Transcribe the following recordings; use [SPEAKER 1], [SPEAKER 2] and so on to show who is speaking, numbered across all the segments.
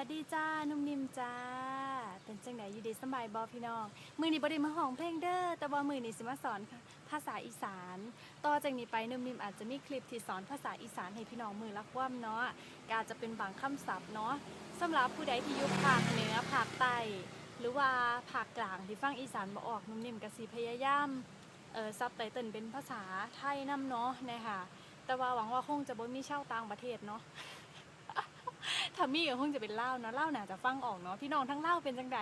[SPEAKER 1] วัสดีจ้า นุ่มนิ่มจ้า เป็นจังไหนอยู่ดีสบายบอพี่น้อง มือนี้บ่ได้มาห้องเพลงเด้อ แต่ว่ามือนี้สิมาสอนภาษาอีสาน ต่อจากนี้ไปนุ่มนิ่มอาจจะมีคลิปที่สอนภาษาอีสานให้พี่น้องมือละคว่ำเนาะกาจจะเป็นบางคำศัพท์เนาะสำหรับผู้ใดที่ยู่ภาคเหนือภาคใต้หรือว่าภาคกลางที่ฟังอีสานบ่ออกนุ่มนิ่มก็สิพยายามเอ่อซับไตเติลเป็นภาษาไทยนํเนาะนะคะแต่ว่าหวังว่าคงจะบ่มีเช่าต่างประเทศเนาะ ถ้ามีก็คงจะเป็นเล่าเนาะเล่าวน่าจะฟังออกเนาะพี่น้องทั้งเล่าเป็นจังใด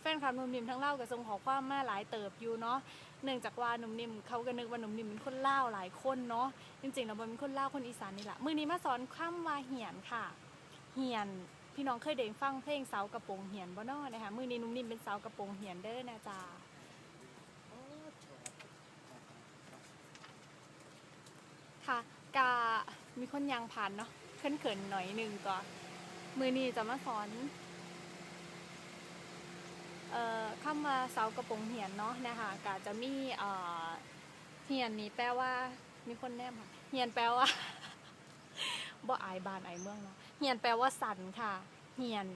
[SPEAKER 1] แฟนคลับหนุ่มนิ่มทั้งเล่าวก็ส่งขอความมาหลายเติบอยู่เนาะเนื่องจากว่าหนุ่มนิ่มเขาก็นึกว่าหนุ่มนิ่มเป็นคนเล่าหลายคนเนาะจริงๆเราเป็นคนเล่าคนอีสานนี่แหละมือนี้มาสอนคำว่าเหียนค่ะ เหียนพี่น้องเคยเด้ฟังเพลงเสากระโปรงเหียนบ่นาะนะคะมือนี้หนุ่มนิ่มเป็นเสากระโปรงเหียนเด้อนะจ๊ะค่ะกามีคนยังผ่านเนาะเขินๆหน่อยหนึงก่อน มือนี้จะมาสอน เอ่อคำว่าเสากระโปรงเหียนเนาะนะคะก็จะมีเอ่อเหียนนี้แปลว่า มีคนแนมค่ะเหียนแปลว่าบ่อายบานอายเมืองเนาะเหียนแปลว่าสันค่ะ เหียน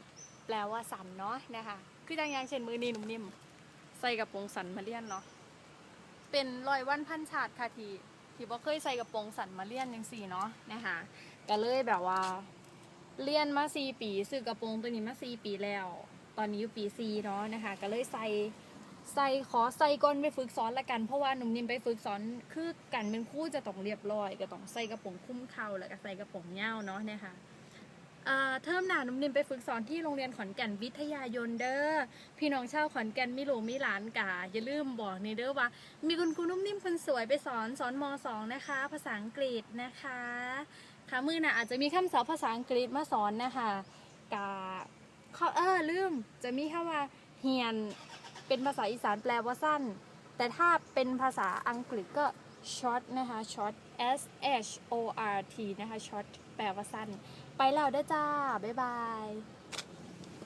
[SPEAKER 1] แปลว่าสันเนาะนะคะคืออย่างอย่างเช่นมือนี้หนุ่มนิ่มใส่กระโปรงสันมาเลียนเนาะเป็นรอยวันพันชาติค่ะทีที่บ่เคยใส่กระโปรงสันมาเลียนจังสี่เนาะนะคะก็เลยแบบว่า เรียนมาสี่ปีซื้อกระโปรงตัวนี้มาสี่ปีแล้ว ตอนนี้อยู่ปีสี่เนาะนะคะ ก็เลยใส่ใส่ขอใส่ก่อนไปฝึกสอนละกันเพราะว่าหนุ่มนิ่มไปฝึกสอนคือกันเป็นคู่จะต้องเรียบร้อยก็ต้องใส่กระโปรงคุ้มเข่าแล้วก็ใส่กระโปรงเงาวเนาะนะคะเอ่อเทอมหนาหนุ่มนิ่มไปฝึกสอนที่โรงเรียนขอนแก่นวิทยายนเด้อพี่น้องชาวขอนแก่นมีหลูมีหลานกาอย่าลืมบอกนี่เด้อว่า มีคุณครูนุ่มนิ่มคนสวยไปสอนสอนมสองนะคะ ภาษาอังกฤษนะคะ ค่ะมือน่ะอาจจะมีคำศัพท์ภาษาอังกฤษมาสอนนะคะกาข้อเออลืม จะมีคำว่าเฮียนเป็นภาษาอีสานแปลว่าสั้น แต่ถ้าเป็นภาษาอังกฤษก็ short นะคะ short s h o r t นะคะ short แปลว่าสั้น ไปแล้วด้จ้า บ๊ายบาย